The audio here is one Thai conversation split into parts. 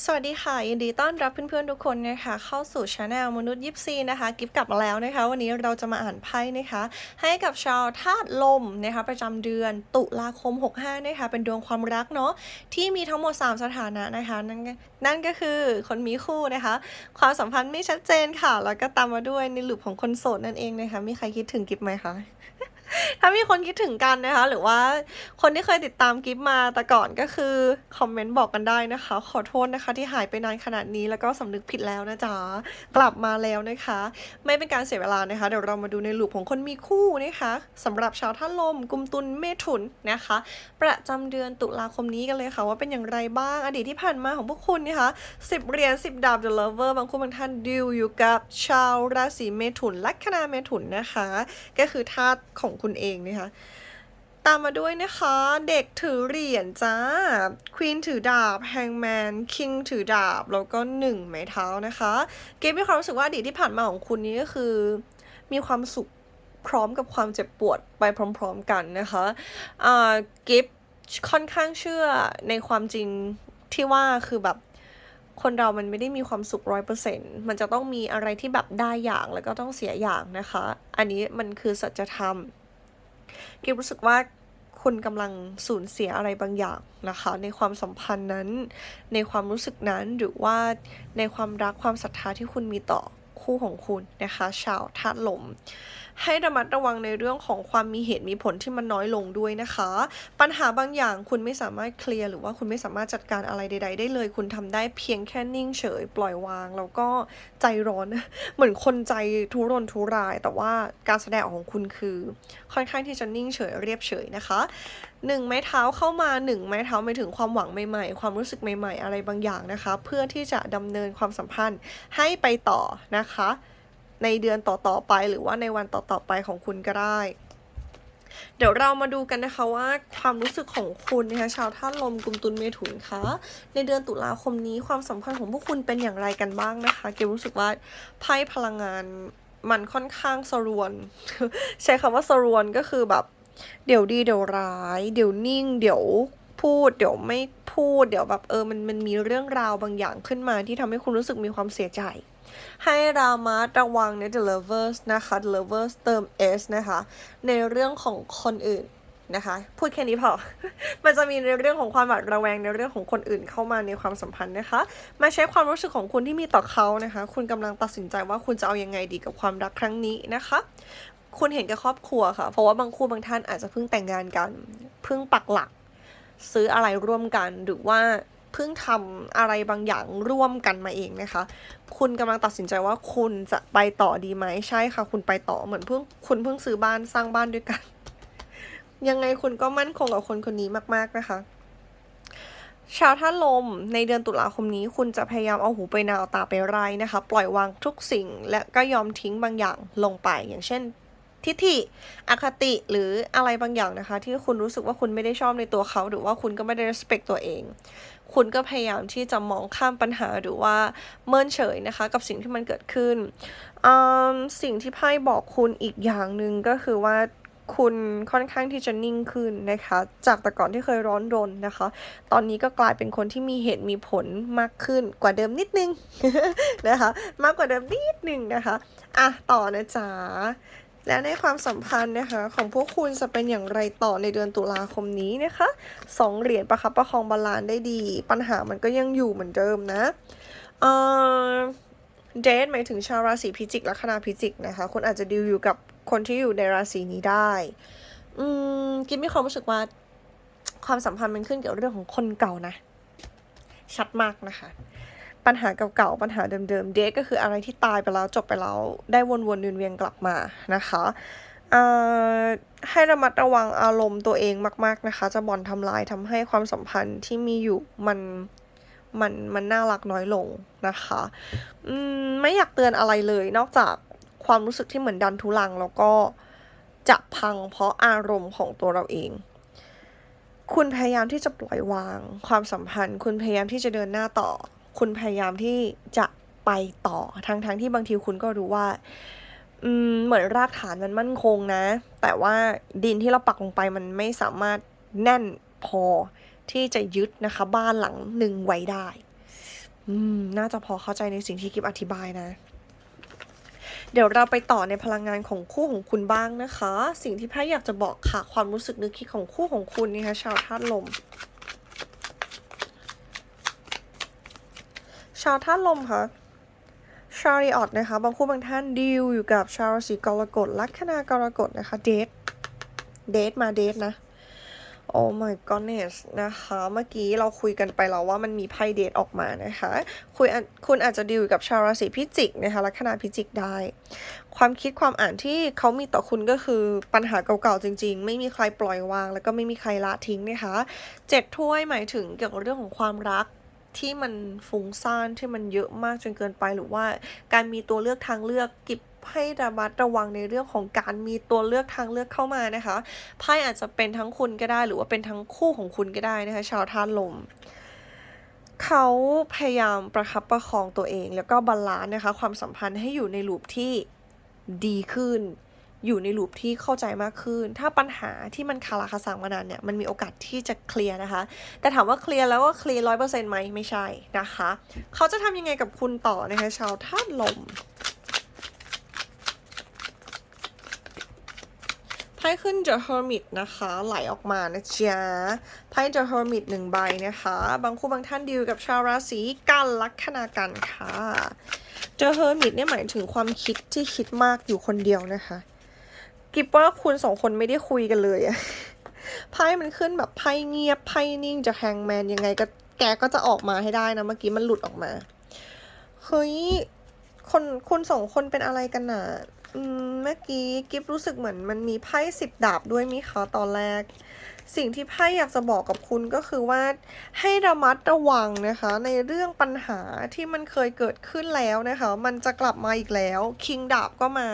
สวัสดีค่ะ ยินดีต้อนรับเพื่อนๆทุกคนนะคะเข้าสู่ช anel มนุษย์ยิปซีนะคะ กิฟกลับมาแล้วนะคะ วันนี้เราจะมาอ่านไพ่นะคะ ให้กับชาวธาตุลมนะคะ ประจำเดือนตุลาคม 65 นะคะ เป็นดวงความรักเนาะที่มีทั้งหมด 3 สถานะนะคะ นั่นก็นั่นก็คือคนมีคู่นะคะ ความสัมพันธ์ไม่ชัดเจนค่ะ แล้วก็ตามมาด้วยในหลุมของคนโสดนั่นเองนะคะ มีใครคิดถึงกิฟไหมคะ ถ้ามีคนคิดถึงกันนะคะ หรือว่าคนที่เคยติดตามกิฟมาแต่ก่อนก็คือ คอมเมนต์บอกกันได้นะคะ ขอโทษนะคะที่หายไปนานขนาดนี้แล้วก็สำนึกผิดแล้วนะจ๊ะ กลับมาแล้วนะคะ ไม่เป็นการเสียเวลานะคะ เดี๋ยวเรามาดูในลูปของคนมีคู่นะคะสำหรับชาวท่านลม กุมตุลเมถุนนะคะ ประจำเดือนตุลาคมนี้กันเลยค่ะว่าเป็นอย่างไรบ้างอดีตที่ผ่านมาของพวกคุณนะคะสิบเหรียญสิบดาบ The Lover บางคู่บางท่านดิวอยู่กับชาวราศีเมถุนลัคนาเมถุนนะคะ ก็คือธาตุของคุณเองนะคะตามมาด้วยนะคะ เด็กถือเหรียญจ้าควีนถือดาบแฮงแมนคิงถือดาบ แล้วก็หนึ่งไม้เท้านะคะ เกมมีความรู้สึกว่าอดีตที่ผ่านมาของคุณนี้ก็คือ มีความสุขพร้อมกับความเจ็บปวดไปพร้อมๆกันนะคะอ่ากิฟค่อนข้างเชื่อในความจริงที่ว่าคือแบบคนเรามันไม่ได้มีความสุขร้อยเปอร์เซ็นต์มันจะต้องมีอะไรที่แบบได้อย่างแล้วก็ต้องเสียอย่างนะคะ อันนี้มันคือสัจธรรม กิฟรู้สึกว่าคุณกำลังสูญเสียอะไรบางอย่างนะคะ ในความสัมพันธ์นั้น ในความรู้สึกนั้นหรือว่าในความรักความศรัทธาที่คุณมีต่อคู่ของคุณนะคะ ชาวธาตุลม ให้ระมัดระวังในเรื่องของความมีเหตุมีผลที่มันน้อยลงด้วยนะคะ ปัญหาบางอย่างคุณไม่สามารถเคลียร์หรือว่าคุณไม่สามารถจัดการอะไรใด ๆ ได้เลย คุณทำได้เพียงแค่นิ่งเฉย ปล่อยวาง แล้วก็ใจร้อนเหมือนคนใจทุรนทุราย แต่ว่าการแสดงออกของคุณคือ ค่อนข้างที่จะนิ่งเฉยเรียบเฉยนะคะหนึ่งไม้เท้าเข้ามาหนึ่งไม้เท้าไปถึงความหวังใหม่ๆ ความรู้สึกใหม่ ๆ อะไรบางอย่างนะคะ เพื่อที่จะดำเนินความสัมพันธ์ให้ไปต่อนะคะ ในเดือนต่อๆไปหรือว่าในวันต่อๆไปของคุณก็ได้ เดี๋ยวเรามาดูกันนะคะว่าความรู้สึกของคุณนะคะชาวท่านลมกุมตุลเมถุนคะในเดือนตุลาคมนี้ความสัมพันธ์ของพวกคุณเป็นอย่างไรกันบ้างนะคะเกลรู้สึกว่าไพ่พลังงานมันค่อนข้างสรวน ใช้คำว่าสรวนก็คือแบบ เดี๋ยวดีเดี๋ยวร้าย เดี๋ยวนิ่ง เดี๋ยวพูด เดี๋ยวไม่พูด เดี๋ยวแบบเออมันมันมีเรื่องราวบางอย่างขึ้นมาที่ทำให้คุณรู้สึกมีความเสียใจ ให้รามาระวังใน The Lovers นะคะ The Lovers เติม S นะคะ ในเรื่องของคนอื่นนะคะ พูดแค่นี้พอ มันจะมีในเรื่องของความหวาดระแวงในเรื่องของคนอื่นเข้ามาในความสัมพันธ์นะคะ มาใช้ความรู้สึกของคุณที่มีต่อเขานะคะ คุณกำลังตัดสินใจว่าคุณจะเอายังไงดีกับความรักครั้งนี้นะคะ คุณเห็นกับครอบครัวค่ะ เพราะว่าบางคู่บางท่านอาจจะเพิ่งแต่งงานกัน เพิ่งปักหลัก ซื้ออะไรร่วมกัน หรือว่า เพิ่งทำอะไรบางอย่างร่วมกันมาเองนะคะ คุณกำลังตัดสินใจว่าคุณจะไปต่อดีไหมใช่ค่ะ คุณไปต่อเหมือนเพิ่งคุณเพิ่งซื้อบ้านสร้างบ้านด้วยกัน ยังไงคุณก็มั่นคงกับคนคนนี้มาก ๆนะคะชาวท่านลมในเดือนตุลาคมนี้คุณจะพยายามเอาหูไปนาวตาไปไร้นะคะ ปล่อยวางทุกสิ่งและก็ยอมทิ้งบางอย่างลงไป อย่างเช่น ทิฐิอคติหรืออะไรบางอย่างนะคะ ที่คุณรู้สึกว่าคุณไม่ได้ชอบในตัวเขา หรือว่าคุณก็ไม่ได้ respect ตัวเอง คุณก็พยายามที่จะมองข้ามปัญหาหรือว่าเมินเฉยนะคะ กับสิ่งที่มันเกิดขึ้นสิ่งที่ไพ่บอกคุณอีกอย่างหนึ่งก็คือว่าคุณค่อนข้างที่จะนิ่งขึ้นนะคะ จากแต่ก่อนที่เคยร้อนรนนะคะ ตอนนี้ก็กลายเป็นคนที่มีเหตุมีผลมากขึ้นกว่าเดิมนิดนึงนะคะ มากกว่าเดิมนิดนึงนะคะ อะ ต่อนะจ๊ะ และในความสัมพันธ์นะคะ ของพวกคุณจะเป็นอย่างไรต่อในเดือนตุลาคมนี้นะคะสองเหรียญประคับประคองบาลานได้ดี ปัญหามันก็ยังอยู่เหมือนเดิมนะเอ่อเดทหมายถึงชาวราศีพิจิกลัคนาพิจิกนะคะคุณอาจจะดีลอยู่กับคนที่อยู่ในราศีนี้ได้อืมกินมีความรู้สึกว่าความสัมพันธ์มันขึ้นเกี่ยวกับเรื่องของคนเก่านะ ชัดมากนะคะ ปัญหาเก่าๆ ปัญหาเดิมๆ เดทก็คืออะไรที่ตายไปแล้วจบไปแล้ว ได้วนๆเวียนๆกลับมานะคะให้ระมัดระวังอารมณ์ตัวเองมาก ๆนะคะ จะบ่อนทำลายทำให้ความสัมพันธ์ที่มีอยู่มันมันมันน่ารักน้อยลงนะคะมไม่อยากเตือนอะไรเลย นอกจากความรู้สึกที่เหมือนดันทุลัง แล้วก็จะพังเพราะอารมณ์ของตัวเราเอง คุณพยายามที่จะปล่อยวางความสัมพันธ์ คุณพยายามที่จะเดินหน้าต่อ คุณพยายามที่จะไปต่อทั้งๆทที่บางทีคุณก็รู้ว่าอืมเหมือนรากฐานมันมั่นคงนะ แต่ว่าดินที่เราปักลงไปมันไม่สามารถแน่นพอที่จะยึดนะคะ บ้านหลังหนึ่งไว้ได้ อืม น่าจะพอเข้าใจในสิ่งที่กิฟอธิบายนะ เดี๋ยวเราไปต่อในพลังงานของคู่ของคุณบ้างนะคะ สิ่งที่ไพ่อยากจะบอกค่ะ ความรู้สึกนึกคิดของคู่ของคุณนี่ค่ะชาวธาตุลม ชาวธาตุลมค่ะชาริออตนะคะ บางคู่บางท่านดีลอยู่กับชาวราศีกรกฎลัคนากรกฎนะคะ เดท เดทมาเดทนะ โอ้ my goodness นะคะ เมื่อกี้เราคุยกันไปแล้วว่ามันมีไพ่เดทออกมานะคะ คุยคุณอาจจะดีลอยู่กับชาวราศีพิจิกนะคะลัคนาพิจิกได้ ความคิดความอ่านที่เขามีต่อคุณก็คือปัญหาเก่าๆจริง ๆ ไม่มีใครปล่อยวาง แล้วก็ไม่มีใครละทิ้งนะคะเจ็ดถ้วยหมายถึงเกี่ยวกับเรื่องของความรัก ที่มันฟุ้งซ่านที่มันเยอะมากจนเกินไปหรือว่าการมีตัวเลือกทางเลือกกิบให้ระมัดระวังในเรื่องของการมีตัวเลือกทางเลือกเข้ามานะคะไพ่อาจจะเป็นทั้งคุณก็ได้ หรือว่าเป็นทั้งคู่ของคุณก็ได้นะคะ ชาวธาตุลมเขาพยายามประคับประคองตัวเอง แล้วก็บาลานซ์นะคะ ความสัมพันธ์ให้อยู่ในลูปที่ดีขึ้น อยู่ในลูปที่เข้าใจมากขึ้น ถ้าปัญหาที่มันคาราคาสังมานานเนี่ย มันมีโอกาสที่จะเคลียร์นะคะ แต่ถามว่าเคลียร์แล้วก็เคลียร์ร้อยเปอร์เซ็นต์ไหมไม่ใช่นะคะ เขาจะทำยังไงกับคุณต่อนะคะ ชาวธาตุลมไพ่ขึ้น The Hermit นะคะ ไหลออกมานะจ๊ะไพ่ The Hermit หนึ่งใบนะคะ บางคู่บางท่านดีลกับชาวราศีกันลัคนากันค่ะ The Hermit เนี่ยหมายถึงความคิดที่คิดมากอยู่คนเดียวนะคะ กิบว่าคุณสองคนไม่ได้คุยกันเลยอะไพ่มันขึ้นแบบไพ่เงียบไพ่นิ่งจะแฮงแมนยังไงก็แกก็จะออกมาให้ได้นะเมื่อกี้มันหลุดออกมาเฮ้ยคนคุณสองคนเป็นอะไรกันน่ะอืมเมื่อกี้กิฟรู้สึกเหมือนมันมีไพ่สิบดาบด้วยมิคะตอนแรก สิ่งที่ไพ่อยากจะบอกกับคุณก็คือว่าให้ระมัดระวังนะคะ ในเรื่องปัญหาที่มันเคยเกิดขึ้นแล้วนะคะ มันจะกลับมาอีกแล้ว คิงดาบก็มา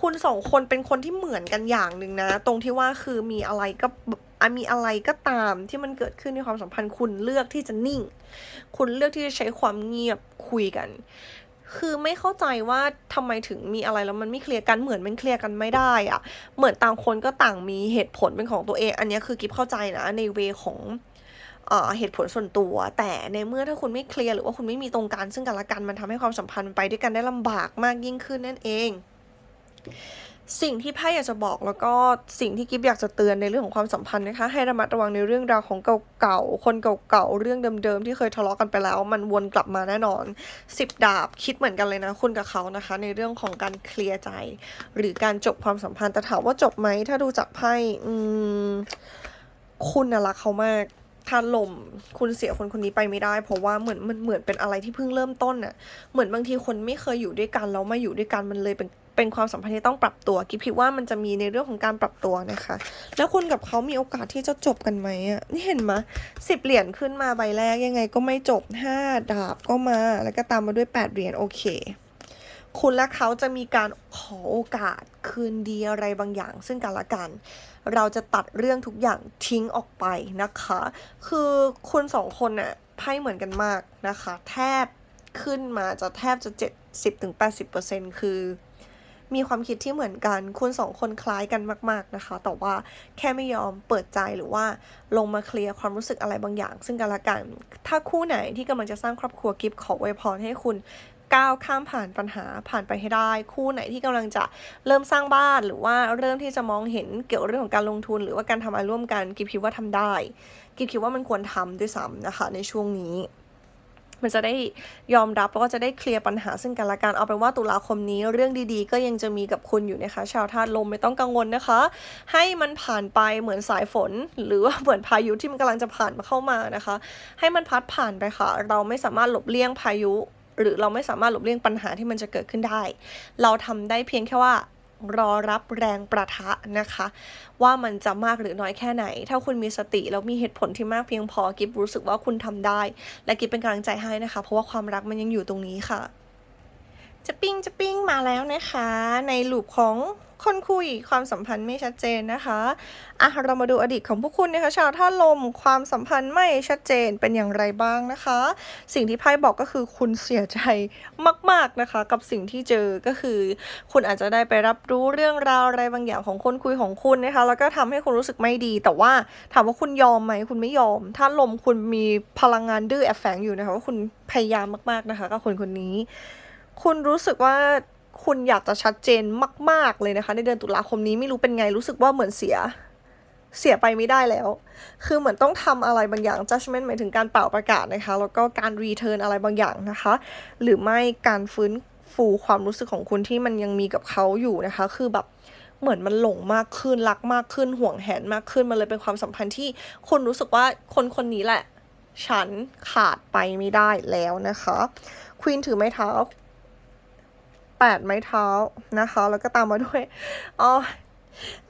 คุณสองคนเป็นคนที่เหมือนกันอย่างหนึ่งนะ ตรงที่ว่าคือมีอะไรก็มีอะไรก็ตามที่มันเกิดขึ้นในความสัมพันธ์คุณเลือกที่จะนิ่ง คุณเลือกที่จะใช้ความเงียบคุยกัน คือไม่เข้าใจว่าทำไมถึงมีอะไรแล้วมันไม่เคลียร์กันเหมือนมันเคลียร์กันไม่ได้อะเหมือนต่างคนก็ต่างมีเหตุผลเป็นของตัวเอง อันนี้คือกิฟเข้าใจนะในเวของ เอ่อเหตุผลส่วนตัว แต่ในเมื่อถ้าคุณไม่เคลียร์หรือว่าคุณไม่มีตรงกันซึ่งกันและกันมันทำให้ความสัมพันธ์ไปด้วยกันได้ลำบากมากยิ่งขึ้นนั่นเอง สิ่งที่ไพ่อยากจะบอกแล้วก็สิ่งที่กิฟอยากจะเตือนในเรื่องของความสัมพันธ์นะคะ ให้ระมัดระวังในเรื่องราวของเก่าๆคนเก่าๆเรื่องเดิมๆที่เคยทะเลาะกันไปแล้ว มันวนกลับมาแน่นอนสิบดาบคิดเหมือนกันเลยนะคุณกับเขานะคะ ในเรื่องของการเคลียร์ใจ หรือการจบความสัมพันธ์แต่ถามว่าจบไหมถ้าดูจากไพ่อืมคุณน่ะรักเขามาก ถ้าลมคุณเสียคนคนนี้ไปไม่ได้ เพราะว่าเหมือนมันเหมือนเป็นอะไรที่เพิ่งเริ่มต้นน่ะเหมือนบางทีคนไม่เคยอยู่ด้วยกันแล้วมาอยู่ด้วยกันมันเลยเป็นเป็นความสัมพันธ์ที่ต้องปรับตัวกิฟคิดว่ามันจะมีในเรื่องของการปรับตัวนะคะ แล้วคุณกับเขามีโอกาสที่จะจบกันไหมอะนี่เห็นไหมสิบเหรียญขึ้นมาใบแรกยังไงก็ไม่จบห้าดาบก็มาแล้วก็ตามมาด้วยแปดเหรียญโอเคคุณและเขาจะมีการขอโอกาสคืนดีอะไรบางอย่าง ซึ่งกันและกัน เราจะตัดเรื่องทุกอย่างทิ้งออกไปนะคะ คือคุณสองคนน่ะไพ่เหมือนกันมากนะคะ แทบขึ้นมาจะแทบจะ 70-80%คือมีความคิดที่เหมือนกัน คุณสองคนคล้ายกันมาก ๆนะคะ แต่ว่าแค่ไม่ยอมเปิดใจหรือว่าลงมาเคลียร์ความรู้สึกอะไรบางอย่าง ซึ่งกันและกัน ถ้าคู่ไหนที่กำลังจะสร้างครอบครัวกิฟขออวยพรให้คุณ ก้าวข้ามผ่านปัญหาผ่านไปให้ได้ คู่ไหนที่กำลังจะเริ่มสร้างบ้านหรือว่าเริ่มที่จะมองเห็นเกี่ยวกับเรื่องของการลงทุน หรือว่าการทำอะไรร่วมกันกิฟคิดว่าทำได้กิฟคิดว่ามันควรทำด้วยซ้ำนะคะ ในช่วงนี้มันจะได้ยอมรับแล้วก็จะได้เคลียร์ปัญหาซึ่งกันและกันเอาเป็นว่าตุลาคมนี้เรื่องดีๆ ก็ยังจะมีกับคุณอยู่นะคะ ชาวธาตุลมไม่ต้องกังวลนะคะ ให้มันผ่านไปเหมือนสายฝน หรือว่าเหมือนพายุที่มันกำลังจะผ่านมาเข้ามานะคะ ให้มันพัดผ่านไปค่ะ เราไม่สามารถหลบเลี่ยงพายุ หรือเราไม่สามารถหลบเลี่ยงปัญหาที่มันจะเกิดขึ้นได้ เราทำได้เพียงแค่ว่ารอรับแรงประทะนะคะ ว่ามันจะมากหรือน้อยแค่ไหน ถ้าคุณมีสติแล้วมีเหตุผลที่มากเพียงพอกิฟรู้สึกว่าคุณทำได้ และกิฟเป็นกำลังใจให้นะคะ เพราะว่าความรักมันยังอยู่ตรงนี้ค่ะจะปิ้งจะปิ้งมาแล้วนะคะ ในลูปของ คนคุยความสัมพันธ์ไม่ชัดเจนนะคะอะเรามาดูอดีตของพวกคุณนะคะชาวท่าลมความสัมพันธ์ไม่ชัดเจนเป็นอย่างไรบ้างนะคะ สิ่งที่ไพ่บอกก็คือคุณเสียใจมาก ๆนะคะ กับสิ่งที่เจอก็คือ คุณอาจจะได้ไปรับรู้เรื่องราวอะไรบางอย่างของคนคุยของคุณนะคะ แล้วก็ทำให้คุณรู้สึกไม่ดี แต่ว่าถามว่าคุณยอมไหมคุณไม่ยอมท่าลมคุณมีพลังงานดื้อแอบแฝงอยู่นะคะว่าคุณพยายามมากๆนะคะกับคนคนนี้ คุณรู้สึกว่า คุณอยากจะชัดเจนมาก ๆเลยนะคะ ในเดือนตุลาคมนี้ไม่รู้เป็นไงรู้สึกว่าเหมือนเสียเสียไปไม่ได้แล้ว คือเหมือนต้องทำอะไรบางอย่าง judgment หมายถึงการเป่าประกาศนะคะ แล้วก็การ return อะไรบางอย่างนะคะ หรือไม่การฟื้นฟูความรู้สึกของคุณที่มันยังมีกับเขาอยู่นะคะ คือแบบเหมือนมันหลงมากขึ้นรักมากขึ้นห่วงแหนมากขึ้น มันเลยเป็นความสัมพันธ์ที่คุณรู้สึกว่าคนคนนี้แหละ ฉันขาดไปไม่ได้แล้วนะคะควีนถือไม้เท้า แปดไม้เท้านะคะ แล้วก็ตามมาด้วยอ๋อ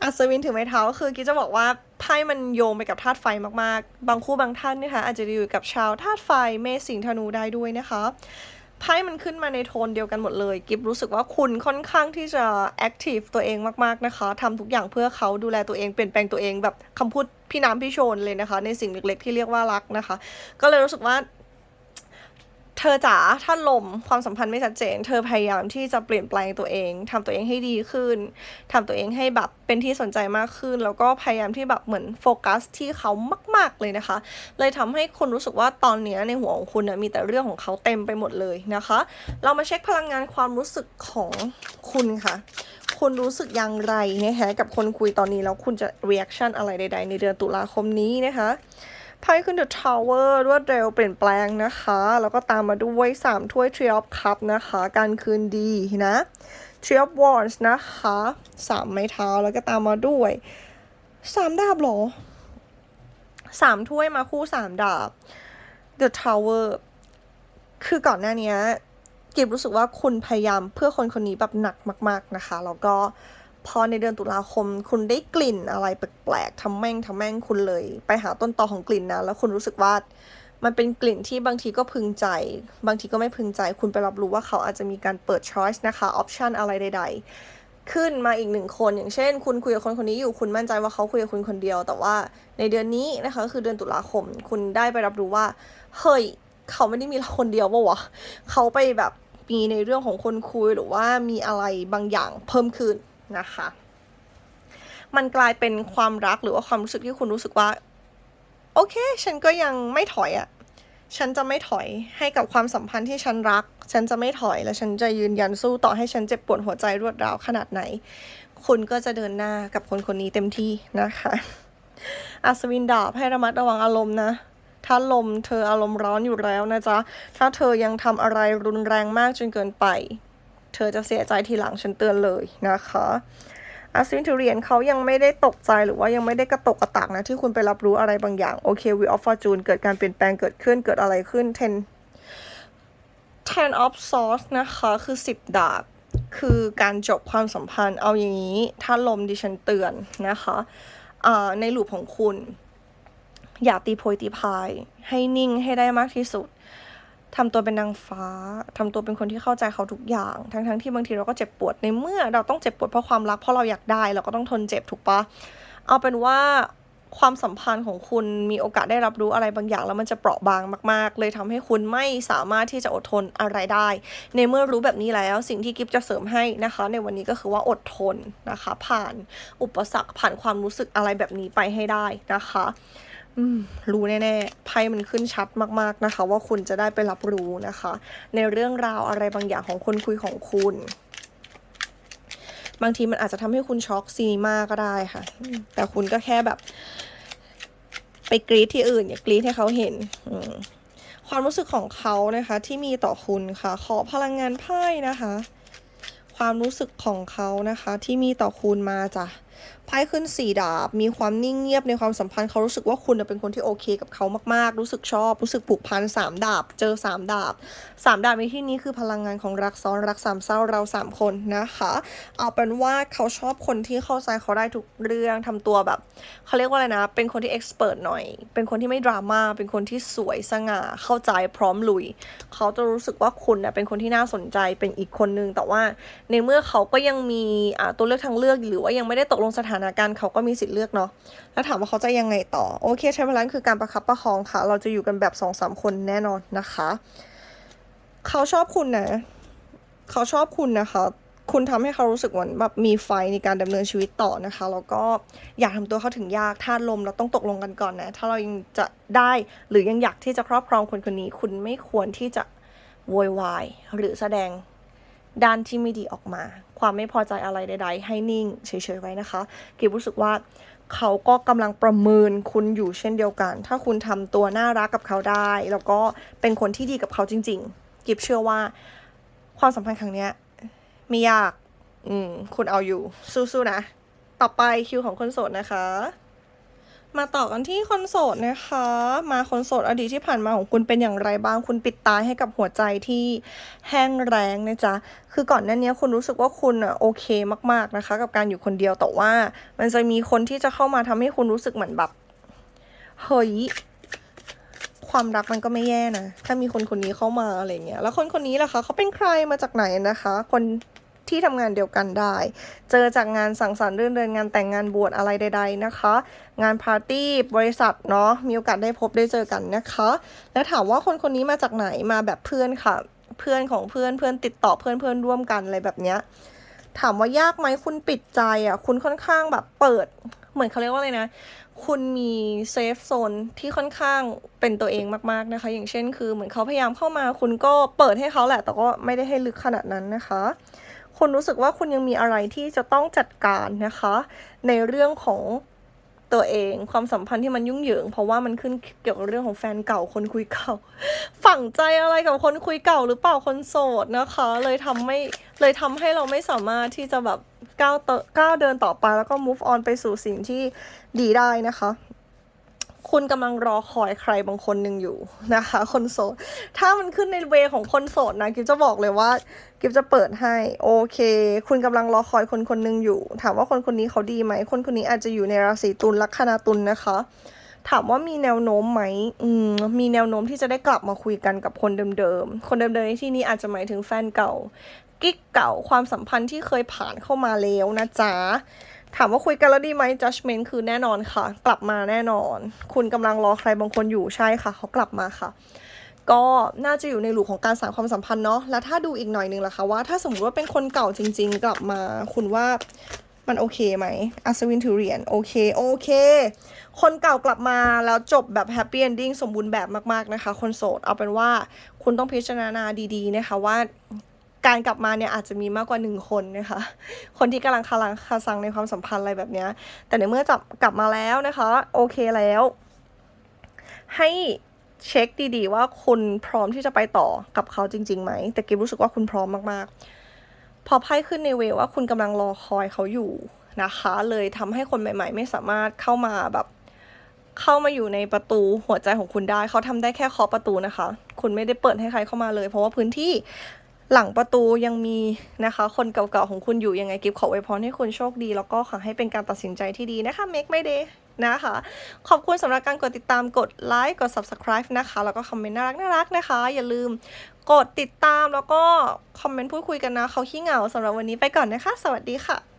อัศวินถือไม้เท้า คือกิ๊จะบอกว่าไพ่มันโยงไปกับธาตุไฟมากๆ บางคู่บางท่านนะคะอาจจะอยู่กับชาวธาตุไฟเมษสิงธนูได้ด้วยนะคะไพ่มันขึ้นมาในโทนเดียวกันหมดเลย กิฟรู้สึกว่าคุณค่อนข้างที่จะแอคทีฟตัวเองมากๆนะคะทำทุกอย่างเพื่อเขาดูแลตัวเองเปลี่ยนแปลงตัวเองแบบคำพูดพี่น้ำพี่โชนเลยนะคะ ในสิ่งเล็กๆที่เรียกว่ารักนะคะ ก็เลยรู้สึกว่า เธอจ๋าถ้าลมความสัมพันธ์ไม่ชัดเจน เธอพยายามที่จะเปลี่ยนแปลงตัวเองทำตัวเองให้ดีขึ้นทำตัวเองให้แบบเป็นที่สนใจมากขึ้น แล้วก็พยายามที่แบบเหมือนโฟกัสที่เขามาก ๆเลยนะคะ เลยทำให้คุณรู้สึกว่าตอนนี้ในหัวของคุณนะมีแต่เรื่องของเขาเต็มไปหมดเลยนะคะ เรามาเช็คพลังงานความรู้สึกของคุณค่ะคุณรู้สึกอย่างไรนะคะกับคนคุยตอนนี้แล้วคุณจะ reaction อะไรใด ๆ ในเดือนตุลาคมนี้นะคะ ไพ่ขึ้น The Tower รวดเร็วเปลี่ยนแปลงนะคะ แล้วก็ตามมาด้วย3ถ้วย Tree of Cup นะคะ การคืนดีนะ Tree of Wands นะคะ3ไม้เท้าแล้วก็ตามมาด้วย3ดาบหรอ3ถ้วยมาคู่3ดาบ The Tower คือก่อนหน้านี้กิบรู้สึกว่าคุณพยายามเพื่อคนคนนี้แบบหนักมาก ๆนะคะ แล้วก็ พอในเดือนตุลาคม คุณได้กลิ่นอะไรแปลกๆทำแม่งทำแม่งคุณเลย ไปหาต้นตอของกลิ่นนะแล้วคุณรู้สึกว่ามันเป็นกลิ่นที่บางทีก็พึงใจ บางทีก็ไม่พึงใจ คุณไปรับรู้ว่าเขาอาจจะมีการเปิดช้อยส์นะคะออปชันอะไรใด ๆ ขึ้นมาอีกหนึ่งคน อย่างเช่น คุณคุยกับคนคนนี้อยู่ คุณมั่นใจว่าเขาคุยกับคุณคนเดียว แต่ว่าในเดือนนี้นะคะก็คือเดือนตุลาคม คุณได้ไปรับรู้ว่า เฮ้ย เขาไม่ได้มีเราคนเดียวปะวะ เขาไปแบบมีในเรื่องของคนคุยหรือว่ามีอะไรบางอย่างเพิ่มขึ้น นะคะ มันกลายเป็นความรักหรือว่าความรู้สึกที่คุณรู้สึกว่า โอเค ฉันก็ยังไม่ถอยอะ่ะฉันจะไม่ถอยให้กับความสัมพันธ์ที่ฉันรัก ฉันจะไม่ถอยและฉันจะยืนยันสู้ต่อให้ฉันเจ็บปวดหัวใจรวดร้าวขนาดไหน คุณก็จะเดินหน้ากับคนคนนี้เต็มที่นะคะอัศวินดาบให้ระมัดระวังอารมณ์นะ ถ้าลมเธออารมณ์ร้อนอยู่แล้วนะจ๊ะ ถ้าเธอยังทำอะไรรุนแรงมากจนเกินไป เธอจะเสียใจทีหลังฉันเตือนเลยนะคะอาซินทูเรียนเขายังไม่ได้ตกใจหรือว่ายังไม่ได้กระตกกระตากนะ ที่คุณไปรับรู้อะไรบางอย่าง โอเควีออฟฟอร์จูนเกิดการเปลี่ยนแปลงเกิดขึ้นเกิดอะไรขึ้น ten ten of swords นะคะ คือ 10 ดาบ คือการจบความสัมพันธ์ เอาอย่างนี้ ถ้าลมดิฉันเตือนนะคะในหลูปของคุณ อย่าตีโพยตีพาย ให้นิ่งให้ได้มากที่สุด ทำตัวเป็นนางฟ้า ทำตัวเป็นคนที่เข้าใจเขาทุกอย่าง ทั้งๆทที่บางทีเราก็เจ็บปวดในเมื่อเราต้องเจ็บปวดเพราะความรักเพราะเราอยากได้เราก็ต้องทนเจ็บถูกปะเอาเป็นว่าความสัมพันธ์ของคุณมีโอกาสได้รับรู้อะไรบางอย่าง แล้วมันจะเปราะบางมาก ๆ เลยทำให้คุณไม่สามารถที่จะอดทนอะไรได้ ในเมื่อรู้แบบนี้แล้วสิ่งที่กิฟจะเสริมให้นะคะ ในวันนี้ก็คือว่าอดทนนะคะ ผ่านอุปสรรคผ่านความรู้สึกอะไรแบบนี้ไปให้ได้นะคะ รู้แน่ๆไพ่มันขึ้นชัดมากๆนะคะ ว่าคุณจะได้ไปรับรู้นะคะ ในเรื่องราวอะไรบางอย่างของคนคุยของคุณ บางทีมันอาจจะทำให้คุณช็อกซีนีมาก็ได้ค่ะ แต่คุณก็แค่แบบ ไปกรีดที่อื่น อย่ากรีดให้เขาเห็นความรู้สึกของเขานะคะ ที่มีต่อคุณค่ะ ขอพลังงานไพ่นะคะ ความรู้สึกของเขานะคะ ที่มีต่อคุณมาจ้ะ ไพ่ขึ้นสี่ดาบ มีความนิ่งเงียบในความสัมพันธ์เขารู้สึกว่าคุณเป็นคนที่โอเคกับเขามากๆ รู้สึกชอบ รู้สึกผูกพันสามดาบ เจอสามดาบสามดาบในที่นี้คือพลังงานของรักซ้อนรักสามเศร้าเราสามคนนะคะ เอาเป็นว่าเขาชอบคนที่เข้าใจเขาได้ทุกเรื่องทำตัวแบบเขาเรียกว่าอะไรนะ เป็นคนที่เอ็กซ์เพรสหน่อย เป็นคนที่ไม่ดราม่า เป็นคนที่สวยสง่า เข้าใจพร้อมลุย เขาจะรู้สึกว่าคุณเป็นคนที่น่าสนใจเป็นอีกคนนึง แต่ว่าในเมื่อเขาก็ยังมีตัวเลือกทางเลือกหรือว่ายังไม่ได้ตกลงสถานะกันเขาก็มีสิทธิ์เลือกเนาะแล้วถามว่าเขาจะยังไงต่อ โอเคใช้พลังคือการประคับประคองค่ะ เราจะอยู่กันแบบสองสามคนแน่นอนนะคะ เขาชอบคุณนะ เขาชอบคุณนะคะ คุณทำให้เขารู้สึกเหมือนแบบมีไฟในการดำเนินชีวิตต่อนะคะ แล้วก็อยากทำตัวเขาถึงยากธาตุลมเราต้องตกลงกันก่อนนะ ถ้าเรายังจะได้หรือยังอยากที่จะครอบครองคนคนนี้ คุณไม่ควรที่จะโวยวายหรือแสดง ด้านที่ไม่ดีออกมา ความไม่พอใจอะไรใด ๆ ให้นิ่งเฉยๆไว้นะคะกิบรู้สึกว่าเขาก็กำลังประเมินคุณอยู่เช่นเดียวกัน ถ้าคุณทำตัวน่ารักกับเขาได้ แล้วก็เป็นคนที่ดีกับเขาจริง ๆ กิบเชื่อว่าความสัมพันธ์ครั้งเนี้ยไม่ยาก อืม คุณเอาอยู่ สู้ๆนะ ต่อไปคิวของคนโสดนะคะ มาต่อกันที่คนโสดนะคะ มาคนโสดอดีตที่ผ่านมาของคุณเป็นอย่างไรบ้าง คุณปิดตายให้กับหัวใจที่แห้งแรงนะจ๊ะ คือก่อนหน้านี้คุณรู้สึกว่าคุณอะโอเคมากๆนะคะ กับการอยู่คนเดียวแต่ว่า มันจะมีคนที่จะเข้ามาทำให้คุณรู้สึกเหมือนแบบเฮ้ยความรักมันก็ไม่แย่นะ ถ้ามีคนคนนี้เข้ามาอะไรเงี้ย แล้วคนคนนี้ล่ะคะ เขาเป็นใครมาจากไหนนะคะ คน ที่ทำงานเดียวกันได้ เจอจากงานสังสรรค์เรื่องเดินงานแต่งงานบวชอะไรใด ๆนะคะ งานปาร์ตี้บริษัทเนาะมีโอกาสได้พบได้เจอกันนะคะ แล้วถามว่าคนคนนี้มาจากไหนมาแบบเพื่อนค่ะ เพื่อนของเพื่อนเพื่อนติดต่อเพื่อนเพื่อนร่วมกันอะไรแบบเนี้ยถามว่ายากไหมคุณปิดใจอะ คุณค่อนข้างแบบเปิด เหมือนเขาเรียกว่าอะไรนะ คุณมีเซฟโซนที่ค่อนข้างเป็นตัวเองมากๆนะคะ อย่างเช่นคือเหมือนเขาพยายามเข้ามา คุณก็เปิดให้เขาแหละ แต่ก็ไม่ได้ให้ลึกขนาดนั้นนะคะ คุณรู้สึกว่าคุณยังมีอะไรที่จะต้องจัดการนะคะ ในเรื่องของตัวเองความสัมพันธ์ที่มันยุ่งเหยิง เพราะว่ามันขึ้นเกี่ยวกับเรื่องของแฟนเก่าคนคุยเก่า ฝังใจอะไรกับคนคุยเก่าหรือเปล่าคนโสดนะคะ เลยทำไม่เลยทำให้เราไม่สามารถที่จะแบบก้าวต่อก้าวเดินต่อไปแล้วก็ move on ไปสู่สิ่งที่ดีได้นะคะ คุณกำลังรอคอยใครบางคนหนึ่งอยู่นะคะ คนโสด ถ้ามันขึ้นในเวของคนโสดนะกิฟจะบอกเลยว่ากิฟจะเปิดให้โอเค คุณกำลังรอคอยคนคนหนึ่งอยู่ ถามว่าคนคนนี้เขาดีไหม คนคนนี้อาจจะอยู่ในราศีตุลลัคนาตุลนะคะ ถามว่ามีแนวโน้มไหมอืมมีแนวโน้มที่จะได้กลับมาคุยกันกับคนเดิมๆ คนเดิมๆในที่นี้อาจจะหมายถึงแฟนเก่ากิ๊กเก่าความสัมพันธ์ที่เคยผ่านเข้ามาแล้วนะจ๊ะ ถามว่าคุยกันแล้วดีไหม judgment คือแน่นอนค่ะ กลับมาแน่นอน คุณกำลังรอใครบางคนอยู่ใช่ค่ะ เขากลับมาค่ะ ก็น่าจะอยู่ในหลูของการสานความสัมพันธ์เนาะแล้วถ้าดูอีกหน่อยหนึ่งล่ะคะว่าถ้าสมมติว่าเป็นคนเก่าจริง ๆ กลับมาคุณว่ามันโอเคไหมอัศวินถือเหรียญโอเค โอเค คนเก่ากลับมาแล้วจบแบบแฮปปี้เอนดิ้งสมบูรณ์แบบมาก ๆ นะคะ คนโสด เอาเป็นว่าคุณต้องพิจารณาดี ๆ นะคะว่า การกลับมาเนี่ยอาจจะมีมากกว่าหนึ่งคนนะคะ คนที่กำลังคารังคาซังในความสัมพันธ์อะไรแบบเนี้ย แต่ในเมื่อจับกลับมาแล้วนะคะ โอเคแล้ว ให้เช็คดีๆว่าคุณพร้อมที่จะไปต่อกับเขาจริงๆไหม แต่กิฟรู้สึกว่าคุณพร้อมมากๆ พอไพ่ขึ้นในเวว่าคุณกำลังรอคอยเขาอยู่นะคะ เลยทำให้คนใหม่ ๆ ไม่สามารถเข้ามาแบบเข้ามาอยู่ในประตูหัวใจของคุณได้ เขาทำได้แค่เคาะประตูนะคะ คุณไม่ได้เปิดให้ใครเข้ามาเลย เพราะว่าพื้นที่ หลังประตูยังมีนะคะ คนเก่าๆของคุณอยู่ยังไงกิฟขออวยพรให้คุณโชคดี แล้วก็ขอให้เป็นการตัดสินใจที่ดีนะคะ make my day นะคะ ขอบคุณสำหรับการกดติดตามกดไลค์กด subscribe นะคะ แล้วก็คอมเมนต์น่ารักน่ารักนะคะ อย่าลืมกดติดตามแล้วก็คอมเมนต์พูดคุยกันนะเขาขี้เหงาสำหรับวันนี้ไปก่อนนะคะ สวัสดีค่ะ